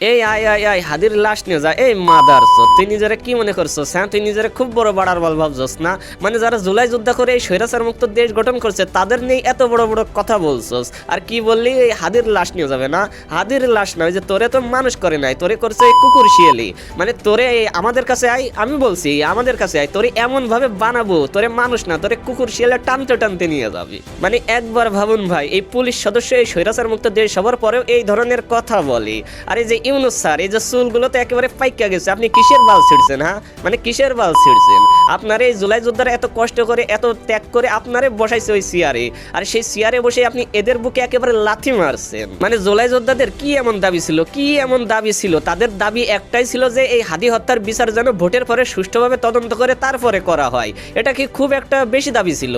এই, আয় আয় আয়, হাদির লাশ নিয়ে যা। এই মাদার তুই নিজেরা কি মনে করছ হ্যাঁ? তুই নিজেরা খুব বড় বাড়ার বল ভাবছস, না? মানে যারা জুলাই যুদ্ধ করে এই স্বৈরাচার মুক্ত দেশ গঠন করছে, তাদের নিয়ে এত বড় বড় কথা বলছস। আর কি বললি, এই হাদির লাশ নিয়ে যাবে, না? হাদির লাশ না, ওই যে তোরে তো মানুষ করে নাই, তোরে করছে এই কুকুর শিয়ালি। মানে তোরে আমাদের কাছে আই আমি বলছি, আমাদের কাছে আই তোরে এমন ভাবে বানাবো, তোরে মানুষ না, তোরে কুকুর শিয়ালে টানতে টানতে নিয়ে যাবি। মানে একবার ভাবুন ভাই, এই পুলিশ সদস্য এই স্বৈরাচার মুক্ত দেশ হবার পরেও এই ধরনের কথা বলি। আর এই যে ইউনুস স্যার, এই যে চুলগুলো তো একেবারে পাইকা গেছে। আপনি কিসের বাল ছিঁড়ছেন হ্যাঁ? মানে কিসের বাল ছিঁড়ছেন? আপনার এই জুলাই যোদ্ধারা এত কষ্ট করে, এত ত্যাগ করে আপনারে বসাইছে ওই সিয়ারে। আর সেই সিয়ারে বসে আপনি এদের বুকে একেবারে লাথি মারছেন। মানে জুলাই যোদ্ধাদের কি এমন দাবি ছিল? কি এমন দাবি ছিল? তাদের দাবি একটাই ছিল যে এই হাদি হত্যার বিচার যেন ভোটের পরে সুষ্ঠুভাবে তদন্ত করে তারপরে করা হয়। এটা কি খুব একটা বেশি দাবি ছিল?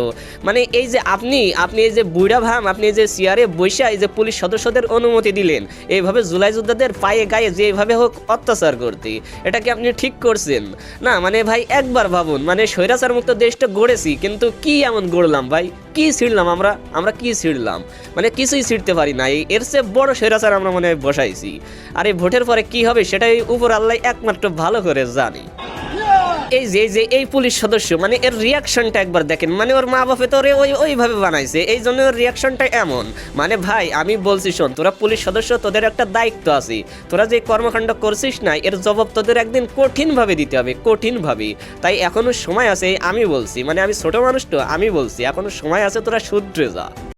মানে এই যে আপনি আপনি এই যে বুড়া ভাম, আপনি এই যে সিয়ারে বৈশা এই যে পুলিশ সদস্যদের অনুমতি দিলেন, এইভাবে জুলাই যোদ্ধাদের পায়ে গায়ে যেভাবে হোক অত্যাচার করতে। এটা কি আপনি ঠিক করছেন? না মানে ভাই, একবার ভাবুন মানে স্বৈরাচার মুক্ত দেশটা গড়েছি, কিন্তু কি এমন গড়লাম ভাই? কি ছিঁড়লাম আমরা? আমরা কি ছিঁড়লাম? মানে কিছুই ছিঁড়তে পারি না এর চেয়ে বড় স্বৈরাচার আমরা মনে হয় বসাইছি। আর এই ভোটের পরে কি হবে, সেটাই উপর আল্লাহ একমাত্র ভালো করে জানি। এই যে যে, এই পুলিশ সদস্য মানে এর রিয়াকশনটা একবার দেখেন। মানে ওর মা বাপে তো ওই, ওইভাবে বানাইছে। এই জন্য ওর রিয়াকশনটা এমন। মানে ভাই, আমি বলছি শোন, তোরা পুলিশ সদস্য, তোদের একটা দায়িত্ব আছে। তোরা যে কর্মকাণ্ড করছিস না, এর জবাব তোদের একদিন কঠিনভাবে দিতে হবে, কঠিনভাবে। তাই এখনও সময় আছে, আমি বলছি। মানে আমি ছোট মানুষ তো, আমি বলছি, এখনও সময় আছে, তোরা শুধরে যা।